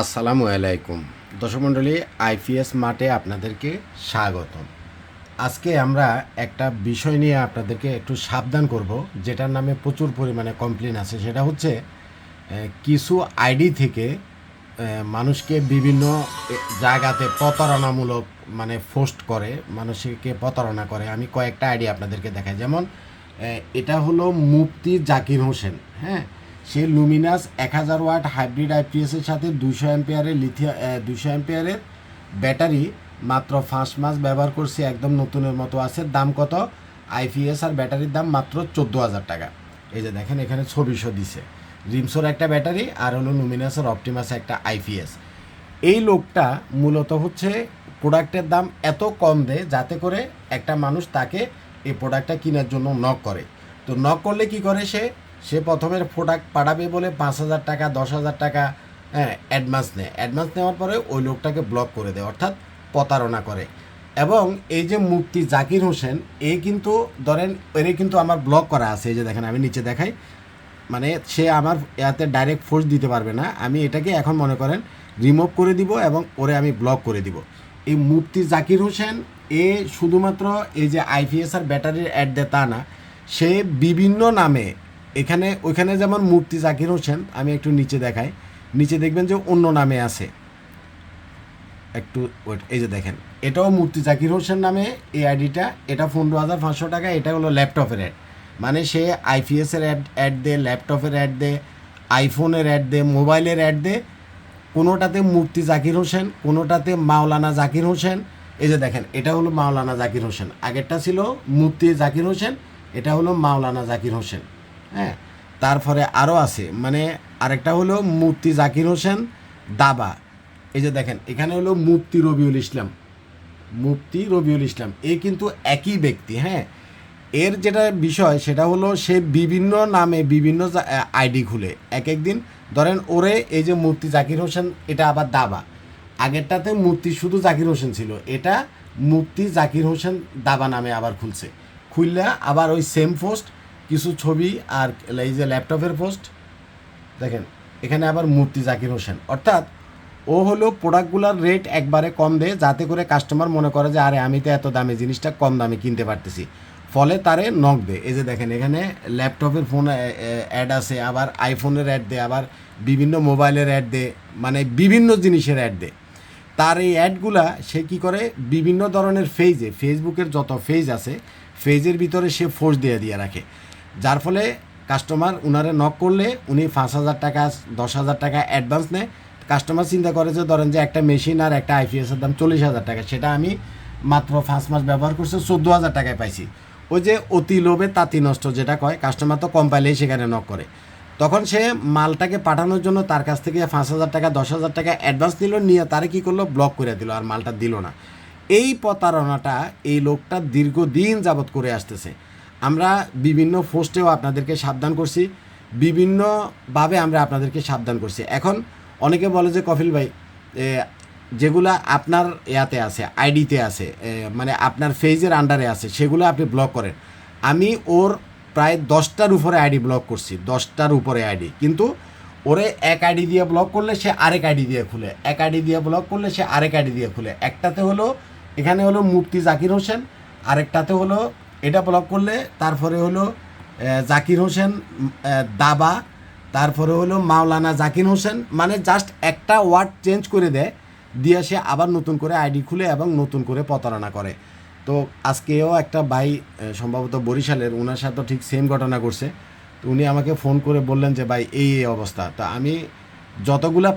আসসালামু আলাইকুম। দর্শক মণ্ডলী আইপিএস মাঠে আপনাদেরকে স্বাগতম। আজকে আমরা একটা বিষয় নিয়ে আপনাদেরকে একটু সাবধান করব, যেটার নামে প্রচুর পরিমাণে কমপ্লেন আছে। সেটা হচ্ছে কিছু আইডি থেকে মানুষকে বিভিন্ন জায়গাতে প্রতারণামূলক মানে পোস্ট করে, মানুষকে প্রতারণা করে। আমি কয়েকটা আইডি আপনাদেরকে দেখাই। যেমন এটা হলো মুফতি জাকির হোসেন হ্যাঁ? সে লুমিনাস এক হাজার ওয়াট হাইব্রিড আইপিএসের সাথে দুশো অ্যাম্পিয়ারের লিথিয়া দুশো অ্যাম্পিয়ারের ব্যাটারি মাত্র পাঁচ মাস ব্যবহার করছে, একদম নতুনের মতো আছে। দাম কত? আইপিএস আর ব্যাটারির দাম মাত্র চোদ্দ হাজার টাকা। এই যে দেখেন, এখানে ছবিশো দিছে। রিমসোর একটা ব্যাটারি আর হলো লুমিনাসের অপটিমাস একটা আইপিএস এই লোকটা মূলত হচ্ছে প্রোডাক্টের দাম এত কম দেয় যাতে করে একটা মানুষ তাকে এই প্রোডাক্টটা কেনার জন্য নক করে। তো নক করলে কি করে সে? সে প্রথমে প্রোডাক্ট পাঠাবে বলে পাঁচ হাজার টাকা, দশ হাজার টাকা হ্যাঁ অ্যাডভান্স নেয়। অ্যাডভান্স নেওয়ার পরে ওই লোকটাকে ব্লক করে দেয়, অর্থাৎ প্রতারণা করে। এবং এই যে মুফতি জাকির হোসেন, এ কিন্তু ধরেন এর কিন্তু আমার ব্লক করা আছে। এই যে দেখেন, আমি নিচে দেখাই। মানে সে আমার ইয়াতে ডাইরেক্ট ফোর্স দিতে পারবে না। আমি এটাকে এখন মনে করেন রিমুভ করে দিব এবং ওরে আমি ব্লক করে দিব। এই মুফতি জাকির হোসেন, এ শুধুমাত্র এই যে আইপিএস আর ব্যাটারির অ্যাড দেয় তা না, সে বিভিন্ন নামে এখানে, ওইখানে যেমন মুফতি জাকির হোসেন, আমি একটু নিচে দেখাই। নিচে দেখবেন যে অন্য নামে আছে। একটু এই যে দেখেন। এটাও মূর্তি জাকির হোসেন নামে, এই আইডিটা, এটা পনেরো হাজার পাঁচশো টাকা, এটা হলো ল্যাপটপের অ্যাড মানে সে আইপিএসের অ্যাড অ্যাড দে, ল্যাপটপের অ্যাড দে, আইফোনের অ্যাড দে, মোবাইলের অ্যাড দে, কোনোটাতে মুফতি জাকির হোসেন, কোনোটাতে মাওলানা জাকির হোসেন। এই যে দেখেন, এটা হলো মাওলানা জাকির হোসেন। আগেরটা ছিল মুফতি জাকির হোসেন, এটা হলো মাওলানা জাকির হোসেন। হ্যাঁ তারপরে আরও আছে মানে আরেকটা হলো মুফতি জাকির হোসেন দাবা। এই যে দেখেন, এখানে হলো মুফতি রবিউল ইসলাম। মুফতি রবিউল ইসলাম, এ কিন্তু একই ব্যক্তি হ্যাঁ। এর যেটা বিষয়, সেটা হলো সে বিভিন্ন নামে বিভিন্ন আইডি খুলে। এক এক দিন ধরেন ওরে এই যে মুফতি জাকির হোসেন, এটা আবার দাবা। আগেরটাতে মুফতি শুধু জাকির হোসেন ছিল, এটা মুফতি জাকির হোসেন দাবা নামে আবার খুলছে। খুললে আবার ওই সেম পোস্ট কিছু ছবি আর এই যে ল্যাপটপের পোস্ট, দেখেন, এখানে আবার মূর্তি জাকির হোসেন। অর্থাৎ ও হলো প্রোডাক্টগুলোর রেট একবারে কম দেয়, যাতে করে কাস্টমার মনে করে যে, আরে, আমি তো এত দামে জিনিসটা কম দামে কিনতে পারতেছি। ফলে তারে নক দেয়। এই যে দেখেন, এখানে ল্যাপটপের ফোন অ্যাড আছে, আবার আইফোনের অ্যাড দেয়, আবার বিভিন্ন মোবাইলের অ্যাড দেয় মানে বিভিন্ন জিনিসের অ্যাড দেয়। তার এই অ্যাডগুলা সে কি করে? বিভিন্ন ধরনের ফেজে ফেসবুকের যত ফেজ আছে ফেজের ভিতরে সে ফোর্স দিয়ে দিয়ে রাখে। যার ফলে কাস্টমার উনারে নক করলে উনি পাঁচ হাজার টাকা, দশ হাজার টাকা অ্যাডভান্স নেয়। কাস্টমার চিন্তা করে যে, ধরেন যে একটা মেশিন আর একটা আইপিএসের দাম চল্লিশ হাজার টাকা। সেটা আমি মাত্র পাঁচ মাস ব্যবহার করছি, চোদ্দ হাজার টাকায় পাইছি। ওই যে অতি লোভে তাঁতি নষ্ট যেটা কয় কাস্টমার তো কম পাইলেই সেখানে নক করে। তখন সে মালটাকে পাঠানোর জন্য তার কাছ থেকে পাঁচ হাজার টাকা, দশ হাজার টাকা অ্যাডভান্স নিল নিয়ে তারে কী করল? ব্লক করে দিল, আর মালটা দিল না। এই প্রতারণাটা এই লোকটা দীর্ঘদিন যাবৎ করে আসতেছে। আমরা বিভিন্ন পোস্টেও আপনাদেরকে সাবধান করছি। বিভিন্নভাবে আমরা আপনাদেরকে সাবধান করছি। এখন অনেকে বলে যে, কফিল ভাই যেগুলা আপনার ইয়াতে আছে, আইডিতে আছে মানে আপনার ফেজের আন্ডারে আছে, সেগুলো আপনি ব্লক করেন। আমি ওর প্রায় দশটার উপরে আইডি ব্লক করছি, দশটার উপরে আইডি। কিন্তু ওরে এক আইডি দিয়ে ব্লক করলে সে আরেক আইডি দিয়ে খুলে। এক আইডি দিয়ে ব্লক করলে সে আরেক আইডি দিয়ে খুলে। একটাতে হলো, এখানে হলো মুফতি জাকির হোসেন, আরেকটাতে হলো এটা ব্লক করলে, তারপরে হলো জাকির হোসেন দাবা, তারপরে হলো মাওলানা জাকির হোসেন মানে জাস্ট একটা ওয়ার্ড চেঞ্জ করে দেয়, দিয়ে সে আবার নতুন করে আইডি খুলে এবং নতুন করে প্রতারণা করে। তো আজকেও একটা ভাই সম্ভবত বরিশালের ওনার সাথে ঠিক সেম ঘটনা করছে তো উনি আমাকে ফোন করে বললেন যে, ভাই, এই এই অবস্থা। তো আমি যতগুলা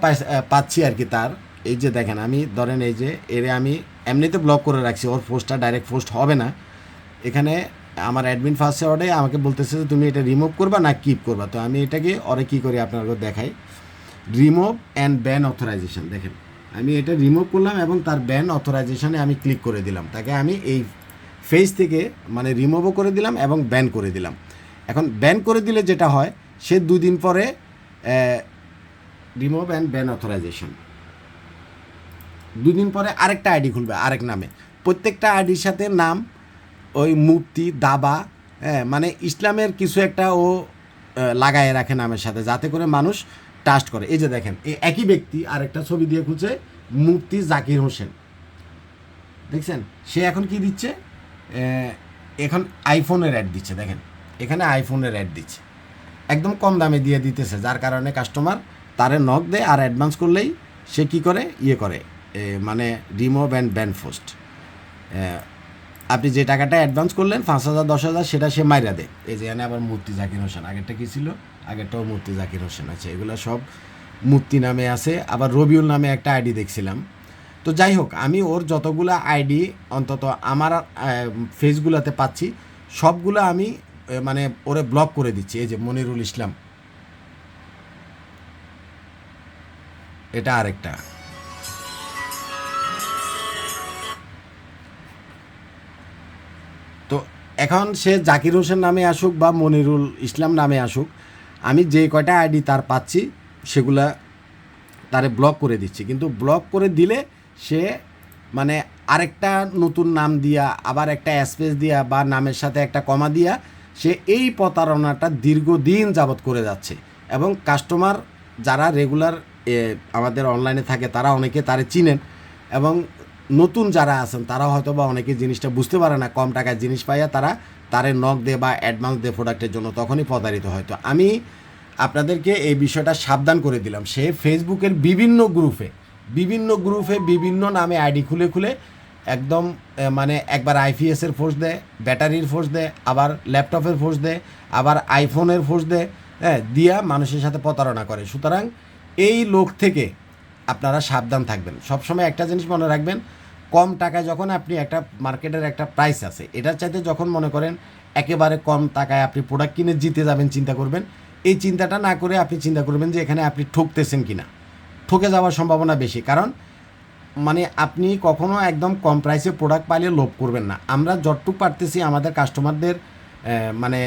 পাচ্ছি আর কি তার, এই যে দেখেন, আমি ধরেন এই যে, এরে আমি এমনিতে ব্লক করে রাখছি, ওর পোস্টটা ডাইরেক্ট পোস্ট হবে না। এখানে আমার অ্যাডমিন ফার্স্ট ওয়ার্ডে আমাকে বলতেছে যে, তুমি এটা রিমুভ করবা না কিপ করবা? তো আমি এটাকে ওরে কী করি আপনাকে দেখাই। রিমুভ অ্যান্ড ব্যান অথরাইজেশন দেখেন। আমি এটা রিমুভ করলাম এবং তার ব্যান অথরাইজেশনে আমি ক্লিক করে দিলাম। তাকে আমি এই ফেজ থেকে মানে রিমুভও করে দিলাম এবং ব্যান করে দিলাম। এখন ব্যান করে দিলে যেটা হয়, সে দুদিন পরে রিমুভ অ্যান্ড ব্যান অথরাইজেশন দুদিন পরে আরেকটা আইডি খুলবে, আরেক নামে। প্রত্যেকটা আইডির সাথে নাম ওই মূর্তি দাবা হ্যাঁ মানে ইসলামের কিছু একটা ও লাগায় রাখে নামের সাথে, যাতে করে মানুষ ট্রাস্ট করে। এই যে দেখেন, এই একই ব্যক্তি আরেকটা ছবি দিয়ে খুঁজছে মুফতি জাকির হোসেন। দেখছেন? সে এখন কি দিচ্ছে? এখন আইফোনের অ্যাড দিচ্ছে, দেখেন। এখানে আইফোনের অ্যাড দিচ্ছে। একদম কম দামে দিয়ে দিতেছে, যার কারণে কাস্টমার তারে নক দেয় আর অ্যাডভান্স করলেই সে কি করে? ইয়ে করে মানে রিমুভ অ্যান্ড ব্যান্ড ফোস্ট আপনি যে টাকাটা অ্যাডভান্স করলেন, পাঁচ হাজার, দশ হাজার, সেটা সে মাইরা দেয়। এই যে আবার মূর্তি জাকির হোসেন, আগেরটা কী ছিল? আগেরটাও মূর্তি জাকির হোসেন আছে, এগুলো সব মূর্তি নামে আছে। আবার রবিউল নামে একটা আইডি দেখছিলাম। তো যাই হোক, আমি ওর যতগুলো আইডি অন্তত আমার ফেসগুলোতে পাচ্ছি, সবগুলো আমি মানে ওরে ব্লক করে দিচ্ছি। এই যে মনিরুল ইসলাম। এটা আরেকটা। এখন সে জাকির হোসেন নামে আসুক বা মনিরুল ইসলাম নামে আসুক, আমি যে কয়টা আইডি তার পাচ্ছি, সেগুলা তারে ব্লক করে দিচ্ছি। কিন্তু ব্লক করে দিলে সে মানে আরেকটা নতুন নাম দিয়া, আবার একটা স্পেস দিয়া বা নামের সাথে একটা কমা দিয়া, সে এই প্রতারণাটা দীর্ঘদিন যাবৎ করে যাচ্ছে। এবং কাস্টমার যারা রেগুলার আমাদের অনলাইনে থাকে, তারা অনেকে তারে চিনেন। এবং নতুন যারা আছেন তারা হয়তো বা অনেকে জিনিসটা বুঝতে পারে না, কম টাকায় জিনিস পাইয়া তারা তারে নক দে বা অ্যাডভান্স দে প্রোডাক্টের জন্য, তখনই প্রতারিত হয়তো আমি আপনাদেরকে এই বিষয়টা সাবধান করে দিলাম। সে ফেসবুকের বিভিন্ন গ্রুপে বিভিন্ন গ্রুপে বিভিন্ন নামে আইডি খুলে খুলে একদম মানে একবার আইপিএসের ফোর্স দেয় ব্যাটারির ফোর্স দেয়, আবার ল্যাপটপের ফোর্স দেয়, আবার আইফোনের ফোর্স দেয় হ্যাঁ দিয়া মানুষের সাথে প্রতারণা করে। সুতরাং এই লোক থেকে আপনারা সাবধান থাকবেন। সবসময় একটা জিনিস মনে রাখবেন, কম টাকায় যখন আপনি একটা মার্কেটের একটা প্রাইস আছে, এটার চাইতে যখন মনে করেন একেবারে কম টাকায় আপনি প্রোডাক্ট কিনে জিতে যাবেন, চিন্তা করবেন। এই চিন্তাটা না করে আপনি চিন্তা করবেন যে এখানে আপনি ঠকতেছেন কিনা। ঠকে যাওয়ার সম্ভাবনা বেশি। কারণ মানে আপনি কখনো একদম কম প্রাইসে প্রোডাক্ট পাইলে লোভ করবেন না। আমরা যতটুকু পারতেছি আমাদের কাস্টমারদের মানে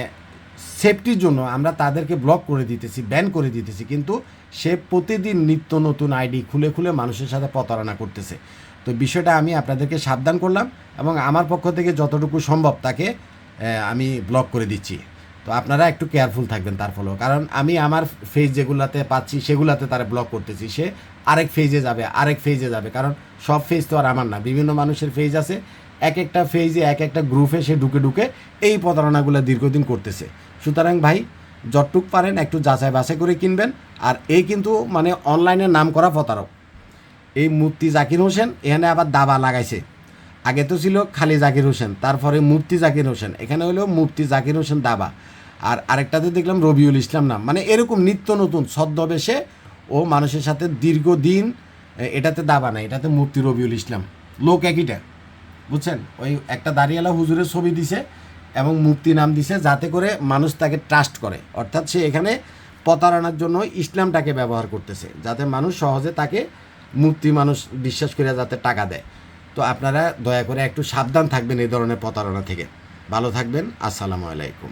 সেফটির জন্য আমরা তাদেরকে ব্লক করে দিতেছি ব্যান করে দিতেছি। কিন্তু সে প্রতিদিন নিত্য নতুন আইডি খুলে খুলে মানুষের সাথে প্রতারণা করতেছে। তো বিষয়টা আমি আপনাদেরকে সাবধান করলাম এবং আমার পক্ষ থেকে যতটুকু সম্ভব তাকে আমি ব্লক করে দিচ্ছি। তো আপনারা একটু কেয়ারফুল থাকবেন তার ফলেও। কারণ আমি আমার ফেজ যেগুলাতে পাচ্ছি সেগুলাতে তারা ব্লক করতেছি। সে আরেক ফেজে যাবে, আরেক ফেজে যাবে। কারণ সব ফেজ তো আর আমার না। বিভিন্ন মানুষের ফেজ আছে। এক একটা ফেজে এক একটা গ্রুপে সে ঢুকে ঢুকে এই প্রতারণাগুলো দীর্ঘদিন করতেছে। সুতরাং ভাই, যতটুক পারেন একটু যাচাই বাছাই করে কিনবেন, আর এই কিন্তু মানে অনলাইনে নাম করা প্রতারক। এই মুফতি জাকির হোসেন, এখানে আবার দাবা লাগাইছে। আগে তো ছিল খালি জাকির হোসেন, তারপরে মুফতি জাকির হোসেন। এখানে হলো মুফতি জাকির হোসেন দাবা। আর আরেকটাতে দেখলাম রবিউল ইসলাম নাম। মানে এরকম নিত্য নতুন ছদ্মবেশে ও মানুষের সাথে দীর্ঘদিন এটাতে দাবা নাই, এটাতে মুফতি রবিউল ইসলাম। লোক একইটা বুঝছেন? ওই একটা দাঁড়িয়ালা হুজুরের ছবি দিছে এবং মুক্তি নাম দিছে যাতে করে মানুষ তাকে ট্রাস্ট করে। অর্থাৎ সে এখানে প্রতারণার জন্য ইসলামটাকে ব্যবহার করতেছে, যাতে মানুষ সহজে তাকে মুক্তি মানুষ বিশ্বাস করে যাতে টাকা দেয়। তো আপনারা দয়া করে একটু সাবধান থাকবেন এই ধরনের প্রতারণা থেকে। ভালো থাকবেন, আসসালামু আলাইকুম।